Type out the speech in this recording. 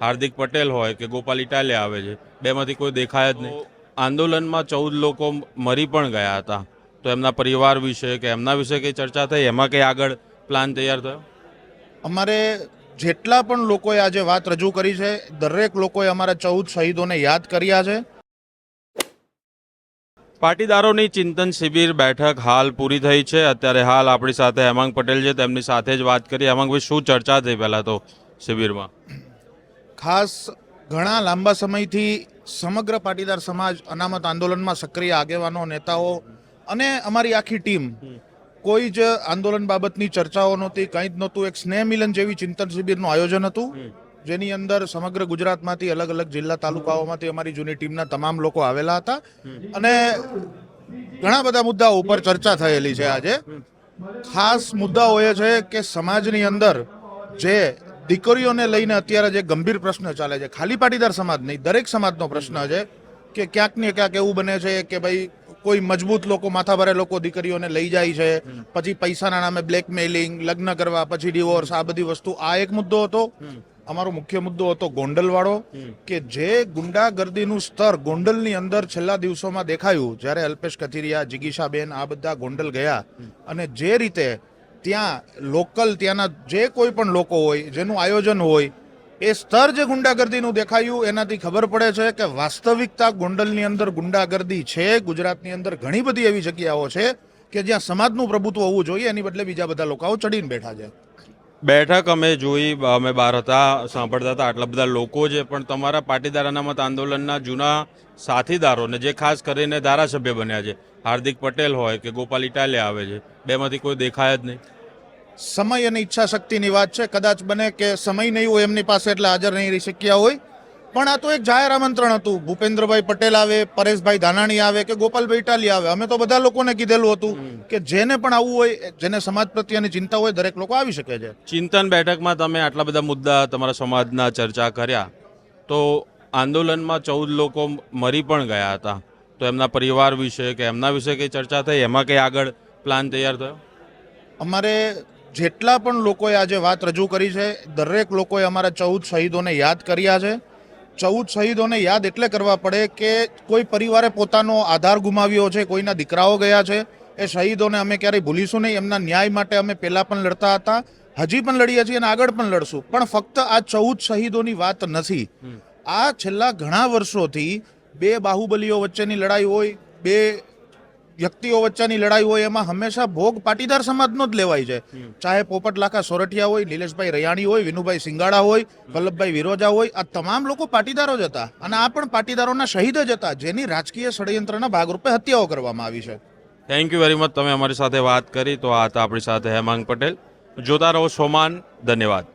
હાર્દિક પટેલ હોય કે ગોપાલ ઇટાલિયા આવે છે બેમાંથી કોઈ દેખાય જ નહીં. આંદોલનમાં ચૌદ લોકો મરી પણ ગયા હતા. તો એમના પરિવાર વિશે કે એમના વિશે કંઈ ચર્ચા થઈ? એમાં કંઈ આગળ પ્લાન તૈયાર થયો? અમારે જેટલા પણ લોકોએ આજે વાત રજૂ કરી છે દરેક લોકોએ અમારા ચૌદ શહીદોને યાદ કર્યા છે. પાટીદારોની ચિંતન શિબિર બેઠક હાલ પૂરી થઈ છે. અત્યારે હાલ આપણી સાથે હેમાંગ પટેલ છે. તેમની સાથે જ વાત કરી. હેમાંગભાઈ શું ચર્ચા થઈ પહેલાં તો શિબિરમાં? ખાસ ઘણા લાંબા સમયથી સમગ્ર પાટીદાર સમાજ અનામત આંદોલનમાં સક્રિય આગેવાનો નેતાઓ અને અમારી આખી ટીમ. કોઈ જ આંદોલન બાબતની ચર્ચાઓ નહોતી કંઈ જ નહોતું. એક સ્નેહ મિલન જેવી ચિંતન શિબિરનું આયોજન હતું. જેની અંદર સમગ્ર ગુજરાતમાંથી અલગ અલગ જિલ્લા તાલુકાઓમાંથી અમારી જૂની ટીમના તમામ લોકો આવેલા હતા. અને ઘણા બધા મુદ્દાઓ ઉપર ચર્ચા થયેલી છે આજે. ખાસ મુદ્દાઓ એ છે કે સમાજની અંદર જે દીકરીઓને લઈને અત્યારે જે ગંભીર પ્રશ્ન ચાલે છે ખાલી પાટીદાર સમાજ નહીં દરેક સમાજનો પ્રશ્ન છે કે ક્યાંક ને ક્યાંક એવું બને છે કે ભાઈ કોઈ મજબૂત લોકો માથાભારે લોકો દીકરીઓને લઈ જાય છે પછી પૈસાના નામે બ્લેકમેલિંગ લગ્ન કરવા પછી ડિવોર્સ આ બધી વસ્તુ. આ એક મુદ્દો હતો. અમારો મુખ્ય મુદ્દો હતો ગોંડલવાળો કે જે ગુંડાગર્દીનું સ્તર ગોંડલની અંદર છેલ્લા દિવસોમાં દેખાયું જ્યારે અલ્પેશ કથિરિયા જિગીશાબેન આ બધા ગોંડલ ગયા અને જે રીતે ત્યાં લોકલ, ત્યાંના જે કોઈ પણ લોકો હોય, જેનું આયોજન હોય, એ સ્તર જે ગુંડાગર્દીનું દેખાયું, એનાથી ખબર પડે છે કે વાસ્તવિકતા ગોંડલની અંદર ગુંડાગર્દી છે. ગુજરાતની અંદર ઘણી બધી એવી જગ્યાઓ છે કે જ્યાં સમાજનું પ્રભુત્વ હોવું જોઈએ, એની બદલે બીજા બધા લોકો ચડીને બેઠા છે. બેઠક અમે જોઈ અમે બહાર હતા, સાંભળતા હતા. આટલા બધા લોકો છે પણ તમારા પાટીદાર અનામત આંદોલનના જૂના સાથીદારોને, જે ખાસ કરીને ધારાસભ્ય બન્યા છે, હાર્દિક પટેલ હોય કે ગોપાલ ઇટાલિયા આવે છે, બેમાંથી કોઈ દેખાય જ નહીં. સમય અને ઈચ્છા શક્તિની વાત છે. કદાચ બને કે સમય નહીં હોય એમની પાસે એટલે હાજર નહીં રહી શક્યા હોય. પણ આ તો એક જાહેર આમંત્રણ હતું. ભૂપેન્દ્રભાઈ પટેલ આવે પરેશભાઈ ધાનાણી આવે કે ગોપાલભાઈ ઇટાલી આવે. અમે તો બધા લોકોને કીધેલું હતું કે જેને પણ આવવું હોય જેને સમાજ પ્રત્યેની ચિંતા હોય દરેક લોકો આવી શકે છે. ચિંતન બેઠકમાં તમે આટલા બધા મુદ્દા તમારા સમાજના ચર્ચા કર્યા. તો આંદોલનમાં ચૌદ લોકો મરી પણ ગયા હતા. તો એમના પરિવાર વિશે કે એમના વિશે કંઈ ચર્ચા થઈ? એમાં કંઈ આગળ પ્લાન તૈયાર થયો? અમારે જેટલા પણ લોકોએ આજે વાત રજૂ કરી છે દરેક લોકોએ અમારા ચૌદ શહીદોને યાદ કર્યા છે. ચૌદ શહીદોને યાદ એટલે કરવા પડે કે કોઈ પરિવારે પોતાનો આધાર ગુમાવ્યો છે કોઈના દીકરાઓ ગયા છે એ શહીદોને અમે ક્યારેય ભૂલીશું નહીં એમના ન્યાય માટે અમે પહેલાં પણ લડતા હતા હજી પણ લડીએ છીએ અને આગળ પણ લડશું. પણ ફક્ત આ ચૌદ શહીદોની વાત નથી. આ છેલ્લા ઘણા વર્ષોથી બે બાહુબલીઓ વચ્ચેની લડાઈ હોય બે વ્યક્તિઓ વચ્ચેની લડાઈ હોય એમાં હંમેશા ભોગ પાટીદાર સમાજનો જ લેવાય છે. ચાહે પોપટ લાખા સોરઠિયા હોય નિલેશભાઈ રૈયાણી હોય વિનુભાઈ સિંગાડા હોય વલ્લભભાઈ વિરોજા હોય આ તમામ લોકો પાટીદારો જ હતા અને આ પણ પાટીદારોના શહીદ જ હતા જેની રાજકીય ષડયંત્રના ભાગરૂપે હત્યાઓ કરવામાં આવી છે. થેન્ક યુ વેરી મચ તમે અમારી સાથે વાત કરી તો આ હતા આપણી સાથે હેમાંગ પટેલ. જોતા રહો સોમાન. ધન્યવાદ.